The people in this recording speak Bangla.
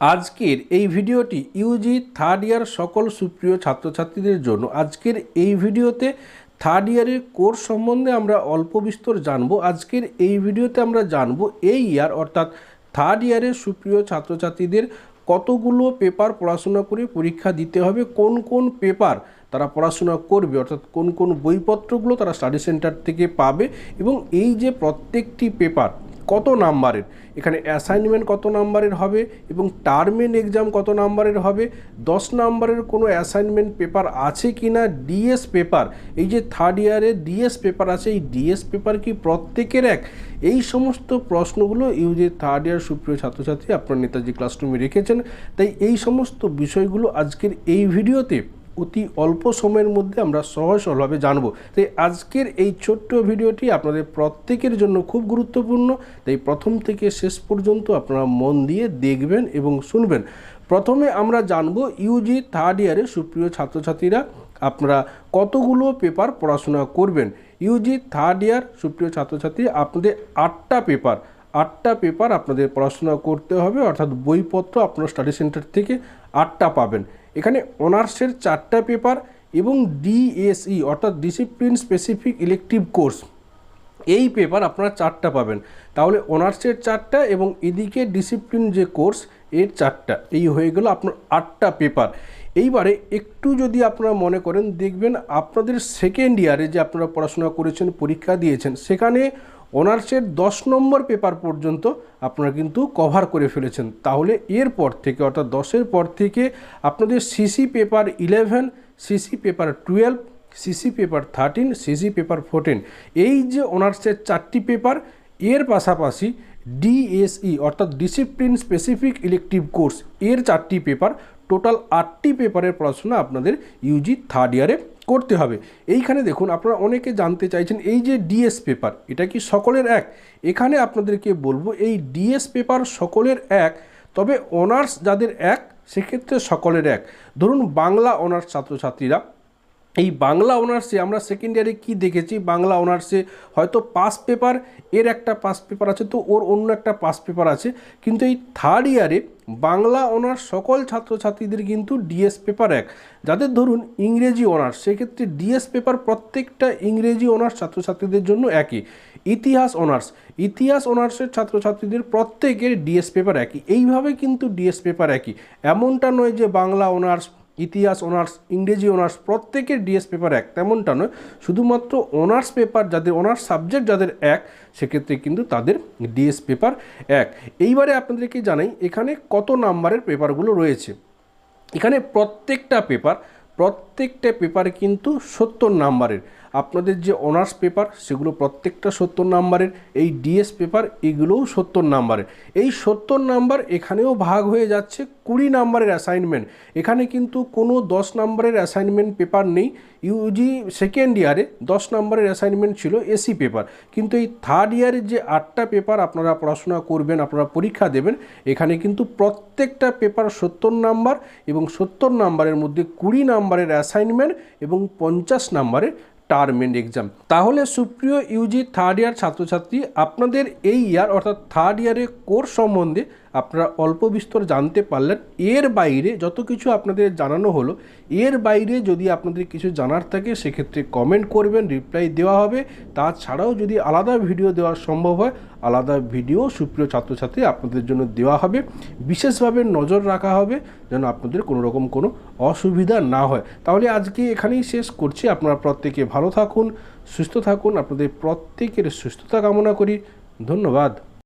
আজকের এই ভিডিওটি ইউজি থার্ড ইয়ার সকল সুপ্রিয় ছাত্রছাত্রীদের জন্য আজকের এই ভিডিওতে থার্ড ইয়ারের কোর্স সম্বন্ধে আমরা অল্প বিস্তর জানব। আজকের এই ভিডিওতে আমরা জানব এই ইয়ার অর্থাৎ থার্ড ইয়ারের সুপ্রিয় ছাত্রছাত্রীদের কতগুলো পেপার পড়াশোনা করে পরীক্ষা দিতে হবে, কোন কোন পেপার তারা পড়াশোনা করবে, অর্থাৎ কোন কোন বইপত্রগুলো তারা স্টাডি সেন্টার থেকে পাবে এবং এই যে প্রত্যেকটি পেপার কত নাম্বারের? এখানে অ্যাসাইনমেন্ট কত নাম্বারের হবে এবং টার্মেন এক্সাম কত নাম্বারের হবে? দশ নাম্বারের কোনো অ্যাসাইনমেন্ট পেপার আছে কি না ডিএস পেপার এই যে থার্ড ইয়ারে ডিএস পেপার আছে, এই ডিএস পেপার কি প্রত্যেকের এক? এই সমস্ত প্রশ্নগুলো ইউজে থার্ড ইয়ার সুপ্রিয় ছাত্রছাত্রী, আপনার নেতাজি ক্লাসরুমে রেখেছেন। তাই এই সমস্ত বিষয়গুলো আজকের এই ভিডিওতে অতি অল্প সময়ের মধ্যে আমরা সহজ সরলভাবে জানব। তাই আজকের এই ছোট্ট ভিডিওটি আপনাদের প্রত্যেকের জন্য খুব গুরুত্বপূর্ণ। তাই প্রথম থেকে শেষ পর্যন্ত আপনারা মন দিয়ে দেখবেন এবং শুনবেন। প্রথমে আমরা জানব ইউজি থার্ড ইয়ারে সুপ্রিয় ছাত্রছাত্রীরা আপনারা কতগুলো পেপার পড়াশোনা করবেন? ইউজি থার্ড ইয়ার সুপ্রিয় ছাত্রছাত্রী, আপনাদের আটটা পেপার। আটটা পেপার আপনাদের পড়াশোনা করতে হবে, অর্থাৎ বইপত্র আপনার স্টাডি সেন্টার থেকে আটটা পাবেন। এখানে অনার্সের চারটা পেপার এবং ডিএসই, অর্থাৎ ডিসিপ্লিন স্পেসিফিক ইলেকটিভ কোর্স, এই পেপার আপনারা চারটা পাবেন। তাহলে অনার্সের চারটা এবং এদিকে ডিসিপ্লিন যে কোর্স, এর চারটা। এই হয়ে গেল আপনার আটটা পেপার। এইবারে একটু যদি আপনারা মনে করেন, দেখবেন আপনাদের সেকেন্ড ইয়ারে যে আপনারা পড়াশোনা করেছেন, পরীক্ষা দিয়েছেন, সেখানে অনার্সের দশ নম্বর পেপার পর্যন্ত আপনারা কিন্তু কভার করে ফেলেছেন। তাহলে এরপর থেকে, অর্থাৎ দশের পর থেকে আপনাদের CC paper eleven, CC paper twelve, CC paper thirteen, CC paper fourteen, এই যে অনার্সের চারটি পেপার, এর পাশাপাশি ডিএসই, অর্থাৎ ডিসিপ্লিন স্পেসিফিক ইলেকটিভ কোর্স, এর চারটি পেপার, টোটাল আটটি পেপারের পড়াশোনা আপনাদের ইউজি থার্ড ইয়ারে করতে হবে। এইখানে দেখুন আপনারা অনেকে জানতে চাইছেন, এই যে ডিএস পেপার, এটা কি সকলের এক? এখানে আপনাদেরকে বলব, এই ডিএস পেপার সকলের এক, তবে অনার্স যাদের এক, সেক্ষেত্রে সকলের এক। ধরুন বাংলা অনার্স ছাত্রছাত্রীরা, এই বাংলা অনার্সে আমরা সেকেন্ড ইয়ারে কী দেখেছি? বাংলা অনার্সে হয়তো পাস পেপার, এর একটা পাস পেপার আছে, তো ওর অন্য একটা পাস পেপার আছে। কিন্তু এই থার্ড ইয়ারে বাংলা অনার্স সকল ছাত্রছাত্রীদের কিন্তু ডিএস পেপার এক। যাদের ধরুন ইংরেজি অনার্স, সেক্ষেত্রে ডিএস পেপার প্রত্যেকটা ইংরেজি অনার্স ছাত্রছাত্রীদের জন্য একই। ইতিহাস অনার্স, ইতিহাস অনার্সের ছাত্রছাত্রীদের প্রত্যেকের ডিএস পেপার একই। এইভাবে কিন্তু ডিএস পেপার একই। এমনটা নয় যে বাংলা অনার্স ইতিহাস, অনার্স, ইংরেজি, অনার্স, প্রত্যেকের ডিএস পেপার এক। তেমনটা নয়, শুধুমাত্র অনার্স পেপার যাদের, অনার্স সাবজেক্ট যাদের এক, সেক্ষেত্রে কিন্তু তাদের ডিএস পেপার এক। এইবারে আপনাদেরকে জানাই, এখানে কত নাম্বারের পেপারগুলো রয়েছে? এখানে প্রত্যেকটা পেপার প্রত্যেকটা পেপার কিন্তু সত্তর নাম্বারের। আপনাদের যে অনার্স পেপার, সেগুলো প্রত্যেকটা সত্তর নাম্বারের, এই ডিএস পেপার, এগুলোও সত্তর নাম্বারের। এই সত্তর নাম্বার এখানেও ভাগ হয়ে যাচ্ছে কুড়ি নাম্বারের অ্যাসাইনমেন্ট এখানে কিন্তু কোনো দশ নাম্বারের অ্যাসাইনমেন্ট পেপার নেই। ইউজি সেকেন্ড ইয়ারে দশ নাম্বারের অ্যাসাইনমেন্ট ছিল এসি পেপার কিন্তু এই থার্ড ইয়ারের যে আটটা পেপার আপনারা পড়াশোনা করবেন, আপনারা পরীক্ষা দেবেন, এখানে কিন্তু প্রত্যেকটা পেপার সত্তর নাম্বার এবং সত্তর নাম্বারের মধ্যে কুড়ি নাম্বারের অ্যাসাইনমেন্ট এবং পঞ্চাশ নাম্বারের টার্ম এন্ড এক্সাম তাহলে সুপ্রিয় ইউজি থার্ড ইয়ার ছাত্রছাত্রী, আপনাদের এই ইয়ার অর্থাৎ থার্ড ইয়ারের কোর্স সম্বন্ধে আপনারা অল্প বিস্তর জানতে পারলেন। এর বাইরে যত কিছু আপনাদের জানানো হলো, এর বাইরে যদি আপনাদের কিছু জানার থাকে, সেক্ষেত্রে কমেন্ট করবেন রিপ্লাই দেওয়া হবে। তাছাড়াও যদি আলাদা ভিডিও দেওয়া সম্ভব হয়, আলাদা ভিডিও সুপ্রিয় ছাত্রছাত্রী আপনাদের জন্য দেওয়া হবে। বিশেষভাবে নজর রাখা হবে, যেন আপনাদের কোনো রকম কোনো অসুবিধা না হয়। তাহলে আজকে এখানেই শেষ করছি। আপনারা প্রত্যেকে ভালো থাকুন, সুস্থ থাকুন। আপনাদের প্রত্যেকের সুস্থতা কামনা করি। ধন্যবাদ।